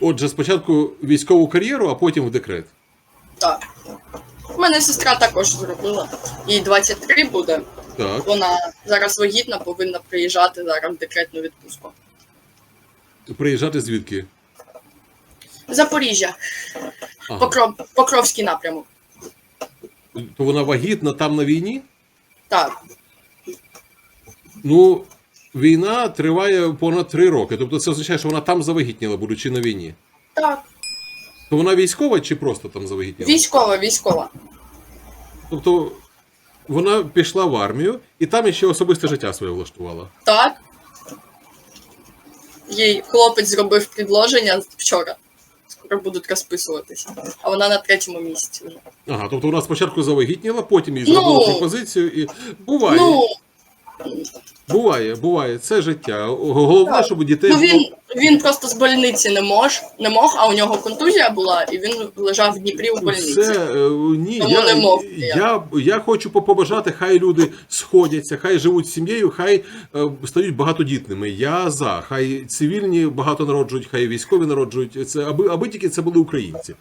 Отже, спочатку військову кар'єру, а потім в декрет. Так. У мене сестра також зробила. Їй 23 буде. Так. Вона зараз вагітна, повинна приїжджати зараз в декретну відпустку. Приїжджати звідки? Запоріжжя, Ага. Покров... Покровський напрямок. То вона вагітна там на війні? Так, Ну, війна триває понад три роки. Тобто це означає, що вона там завагітніла, будучи на війні. так. То вона військова чи просто там завагітніла? Військова, військова. Тобто вона пішла в армію і там ще особисте життя своє влаштувала. Так. Їй хлопець зробив предложення вчора. Скоро будуть розписуватися. А вона на третьому місяці вже. Ага, тобто вона спочатку завагітніла, потім їй Ну. пропозицію і буває, Ну, буває, буває. Це життя. Головне, щоб у дітей ну він, він просто з больниці не мож, не мог, а у нього контузія була, і він лежав в Дніпрі у больниці. Це ні, Тому я, не мов я, я хочу по- побажати, хай люди сходяться, хай живуть з сім'єю, хай е, стають багатодітними. Я за. Хай цивільні багато народжують, хай військові народжують. Це аби, аби тільки це були українці.